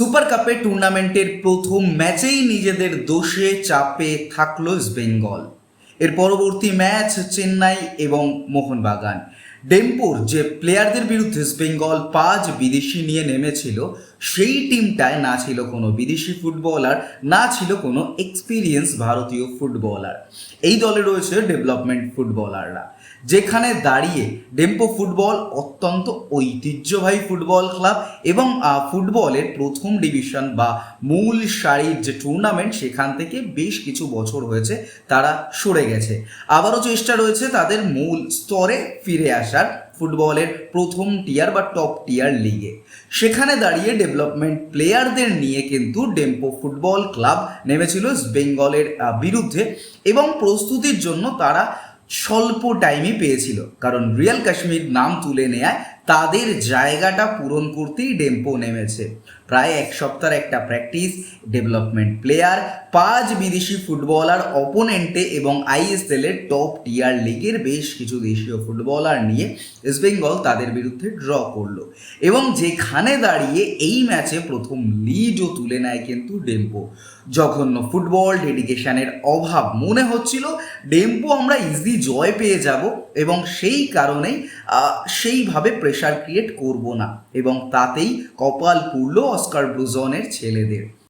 Super কাপের টুর্নামেন্টের প্রথম ম্যাচেই নিজেদের দোষে চাপে থাকল বেঙ্গল। এর পরবর্তী ম্যাচ চেন্নাই এবং মোহনবাগান। ডেম্পোর যে প্লেয়ারদের বিরুদ্ধে বেঙ্গল পাঁচ বিদেশি নিয়ে নেমেছিল সেই টিমটায় না ছিল কোনো বিদেশি ফুটবলার না ছিল কোনো এক্সপিরিয়েন্স ভারতীয় ফুটবলার এই দলে রয়েছে ডেভেলপমেন্ট ফুটবলাররা যেখানে দাঁড়িয়ে ডেম্পো ফুটবল অত্যন্ত ঐতিহ্যবাহী ফুটবল ক্লাব এবং ফুটবলের প্রথম ডিভিশন বা মূল সারির যে টুর্নামেন্ট সেখান থেকে বেশ কিছু বছর হয়েছে তারা সরে গেছে। আবারও চেষ্টা রয়েছে তাদের মূল স্তরে ফিরে আসার। ফুটবলের প্রথম টিয়ার বা টপ টিয়ার লিগে সেখানে দাঁড়িয়ে ডেভেলপমেন্ট প্লেয়ারদের নিয়ে কিন্তু ডেম্পো ফুটবল ক্লাব নেমেছিল বেঙ্গলের বিরুদ্ধে এবং প্রস্তুতির জন্য তারা স্বল্প টাইমই পেয়েছিল। কারণ রিয়াল কাশ্মীর নাম তুলে নেয় তাদের জায়গাটা পূরণ করতেই ডেম্পো নেমেছে। প্রায় এক সপ্তাহের একটা প্র্যাকটিস ডেভেলপমেন্ট প্লেয়ার পাঁচ বিদেশি ফুটবলার অপোনেন্টে এবং আইএসএল এর টপ টিয়ার লিগের বেশ কিছু দেশীয় ফুটবলার নিয়ে ইস্ট বেঙ্গল তাদের বিরুদ্ধে ড্র করল। এবং যেখানে দাঁড়িয়ে এই ম্যাচে প্রথম লিডও তুলে নেয় কিন্তু ডেম্পো। জঘন্য ফুটবল ডেডিকেশনের অভাব মনে হচ্ছিল। ডেম্পো আমরা ইজি জয় পেয়ে যাব এবং সেই কারণেই সেইভাবে প্রেশার ক্রিয়েট করব না। এবং তাতেই কপাল পুড়ল অস্কার ব্লুজনের ছেলেদের।